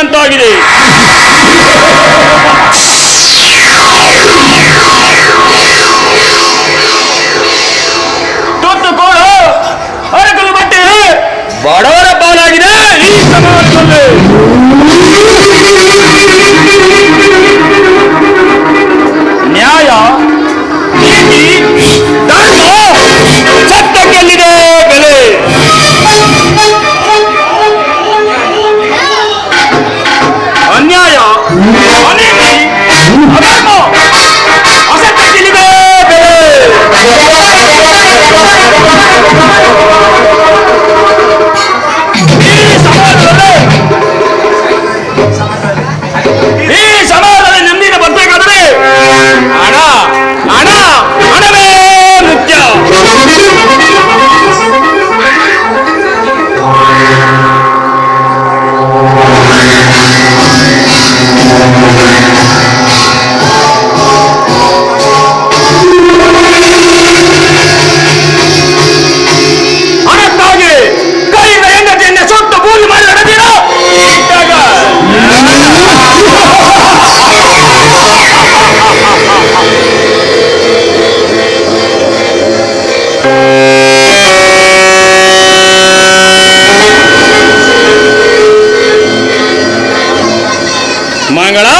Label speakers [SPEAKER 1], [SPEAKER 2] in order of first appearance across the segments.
[SPEAKER 1] ಅಂತಾಗಿದೆ ಬಟ್ಟೆ ಬಡವರ ಪಾಲಾಗಿದೆ. ಈ ಸಮಾಜದಲ್ಲಿ. ಮಂಗಳ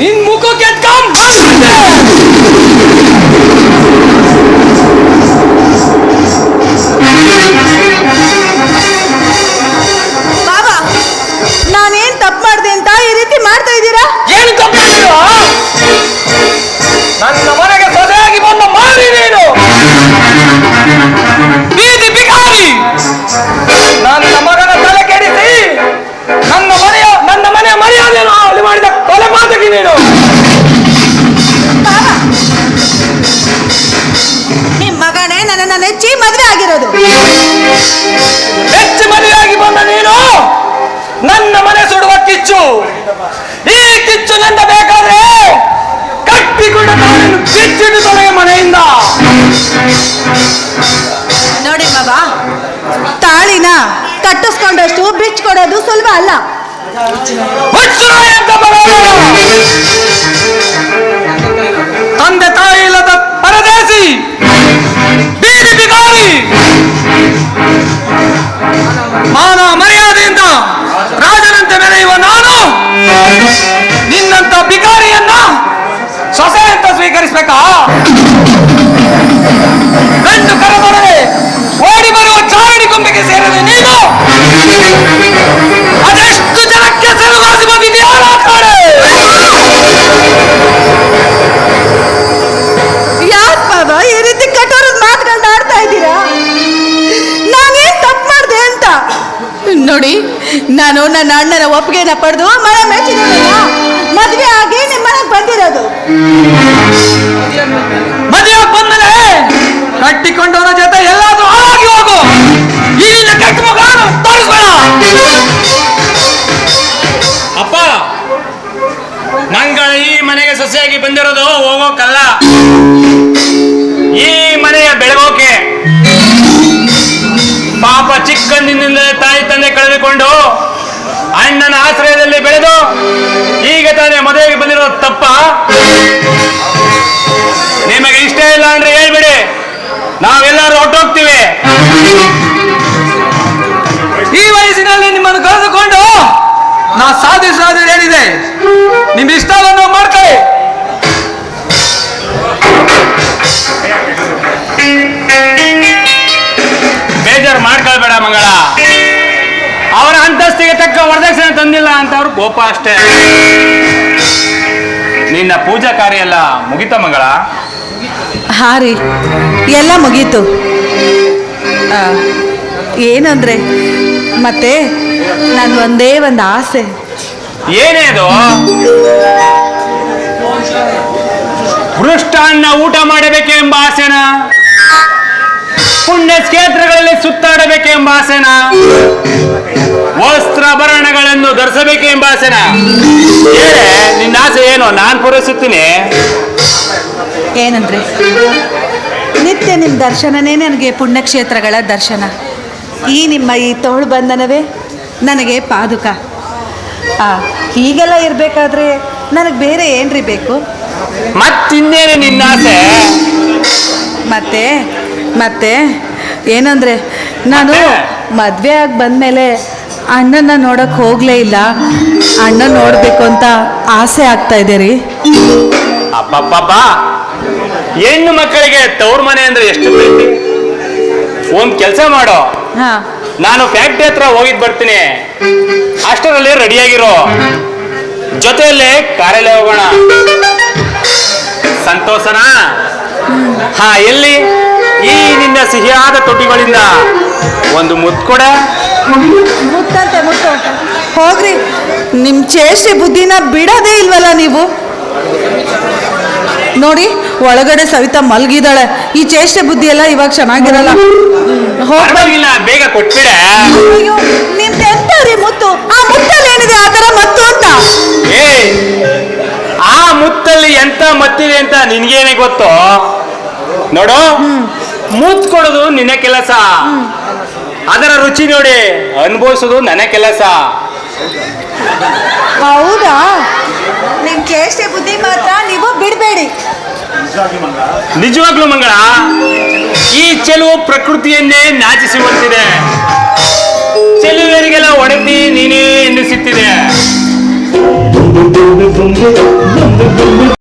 [SPEAKER 1] ನಿನ್ ಮುಖಕ್ಕೆ ಎತ್ಕೊಂಡ್
[SPEAKER 2] ಕಟ್ಟಿಸ್ಕೊಂಡಷ್ಟು ಬಿಚ್ಕೊಡೋದು ಸುಲಭ ಅಲ್ಲ.
[SPEAKER 3] ನನ್ನ ಅಣ್ಣನ ಒಪ್ಪಿಗೆನ ಪಡೆದು ಮರ ಮೆಚ್ಚಿದಲ್ಲ ಮದುವೆ ಆಗಿ ನಿಮ್ಮ ಮನೆಗೆ ಬಂದಿರೋದು.
[SPEAKER 2] ಮದುವೆ ಬಂದರೆ ಕಟ್ಟಿಕೊಂಡವನ ಜೊತೆ ಎಲ್ಲಾದ್ರೂ ಹಾಳಾಗಿ ಹೋಗು. ಈಗಿನ ಕೆಟ್ಟ ಮಗ
[SPEAKER 1] ಅಪ್ಪ ಮಂಗಳ ಈ ಮನೆಗೆ ಸೊಸೆಯಾಗಿ ಬಂದಿರೋದು ಹೋಗೋಕಲ್ಲ. ಈ ಮನೆಯ ಬೆಳಗೋಕೆ ಪಾಪ ಚಿಕ್ಕಂದಿನಿಂದ ತಾಯಿ ತಂದೆ ಕಳೆದುಕೊಂಡು ಅಣ್ಣನ ಆಶ್ರಯದಲ್ಲಿ ಬೆಳೆದು ಈಗ ತಾನೇ ಮದುವೆಗೆ ಬಂದಿರೋ ತಪ್ಪ. ನಿಮಗೆ ಇಷ್ಟ ಇಲ್ಲ ಅಂದ್ರೆ ಹೇಳ್ಬಿಡಿ. ನಾವೆಲ್ಲರೂ ಅಂತಸ್ತಿಗೆ ತಕ್ಕ ವರದಕ್ಷಿಣೆ ತಂದಿಲ್ಲ ಅಂತ ಅವ್ರ ಕೋಪ ಅಷ್ಟೇ. ನಿನ್ನ ಪೂಜಾ ಕಾರ್ಯ ಎಲ್ಲ ಮುಗಿತ ಮಗಳ?
[SPEAKER 3] ಹಾ ರೀ ಎಲ್ಲ ಮುಗೀತು. ಆ, ಏನಂದ್ರೆ ಮತ್ತೆ ನಾನು ಒಂದೇ ಒಂದು ಆಸೆ.
[SPEAKER 1] ಏನೇ ಅದು? ಪೃಷ್ಟಾನ್ನ ಊಟ ಮಾಡಬೇಕೆಂಬ ಆಸೆನ? ಪುಣ್ಯ ಕ್ಷೇತ್ರಗಳಲ್ಲಿ ಸುತ್ತಾಡಬೇಕೆಂಬ ಆಸೆನ? ವಸ್ತ್ರಾಭರಣಗಳನ್ನು ಧರಿಸಬೇಕೆಂಬ ಆಸೆನ? ಹೇಳೆ ನಿನ್ನ ಆಸೆ ಏನು? ನಾನು ಪೂರೈಸುತ್ತೀನಿ.
[SPEAKER 3] ಏನಂದ್ರೆ? ನಿತ್ಯ ನಿಮ್ಮ ದರ್ಶನನೇ ನನಗೆ ಪುಣ್ಯಕ್ಷೇತ್ರಗಳ ದರ್ಶನ. ಈ ನಿಮ್ಮ ಈ ತೋಳು ಬಂಧನವೇ ನನಗೆ ಪಾದುಕ. ಆ, ಹೀಗೆಲ್ಲ ಇರಬೇಕಾದ್ರೆ ನನಗೆ ಬೇರೆ ಏನ್ರಿ ಬೇಕು?
[SPEAKER 1] ಮತ್ತಿನ್ನೇನು ನಿನ್ನ ಆಸೆ?
[SPEAKER 3] ಮತ್ತೆ ಮತ್ತೆ ಏನಂದ್ರೆ ನಾನು? ಮದುವೆ ಆಗಿ ಬಂದಮೇಲೆ ಅಣ್ಣನ ನೋಡಕ್ಕೆ ಹೋಗಲೇ ಇಲ್ಲ. ಅಣ್ಣ ನೋಡಬೇಕು ಅಂತ ಆಸೆ ಆಗ್ತಾ ಇದೆ ರೀ.
[SPEAKER 1] ಹೆಣ್ಣು ಮಕ್ಕಳಿಗೆ ತವ್ರ ಮನೆ ಅಂದ್ರೆ ಎಷ್ಟು ಪ್ರೀತಿ? ಒಂದ್ ಕೆಲಸ ಮಾಡೋ.
[SPEAKER 3] ಹಾಂ.
[SPEAKER 1] ನಾನು ಫ್ಯಾಕ್ಟ್ರಿ ಹತ್ರ ಹೋಗಿದ್ ಬರ್ತೀನಿ. ಅಷ್ಟರಲ್ಲಿ ರೆಡಿಯಾಗಿರೋ. ಜೊತೆಯಲ್ಲೇ ಕಾರಲ್ಲೇ ಹೋಗೋಣ. ಸಂತೋಷನಾ? ಹಾ ಎಲ್ಲಿ? ಈ ನಿನ್ನ ಸಿಹಿಯಾದ ತೊಟ್ಟಿಗಳಿಂದ. ಒಂದು ಮುದ್ದು ಕೊಡ
[SPEAKER 3] ಮುತ್ತಂತೆ ಮುತ್ತು ಹೋಗ್ರಿ. ನಿಮ್ಮ ಚೇಷ್ಟೆ ಬುದ್ಧಿನ ಬಿಡೋದೇ ಇಲ್ವಲ್ಲ ನೀವು? ನೋಡಿ ಒಳಗಡೆ ಸವಿತಾ ಮಲಗಿದಾಳೆ. ಈ ಚೇಷ್ಟೆ ಬುದ್ಧಿ ಎಲ್ಲ ಇವಾಗ ಚೆನ್ನಾಗಿರಲ್ಲ. ಹೋಗ್ಬ
[SPEAKER 1] ಬೇಗ ಕೊಟ್ಬಿಡ.
[SPEAKER 3] ಅಯ್ಯೋ ನಿಮ್ದು ಎಂತ ರೀ ಮುತ್ತು? ಆ ಮುತ್ತಲ್ಲಿ ಏನಿದೆ ಆ ಥರ ಮತ್ತು ಅಂತ?
[SPEAKER 1] ಏ ಆ ಮುತ್ತಲ್ಲಿ ಎಂತ ಮತ್ತಿದೆ ಅಂತ ನಿನ್ಗೇನೆ ಗೊತ್ತು? ನೋಡು ಮುತ್ ಕೊಡೋದು ನಿನ್ನ ಕೆಲಸ. ಅದರ ರುಚಿ ನೋಡಿ. ಅನುಭವಿಸೋದು ನನ್ನ ಕೆಲಸ.
[SPEAKER 3] ಹೌದಾ? ನಿಮ್ ಚೇಷ್ಟೆ ಬುದ್ಧಿ ಮಾತ್ರ ನೀವು ಬಿಡಬೇಡಿ.
[SPEAKER 1] ನಿಜವಾಗ್ಲೂ ಮಂಗಳ ಈ ಚೆಲುವು ಪ್ರಕೃತಿಯನ್ನೇ ನಾಚಿಸುವಂತಿದೆ. ಚೆಲುವರಿಗೆಲ್ಲ ಒಡೆದಿ ನೀನೇ ಎನ್ನಿಸುತ್ತಿದೆ.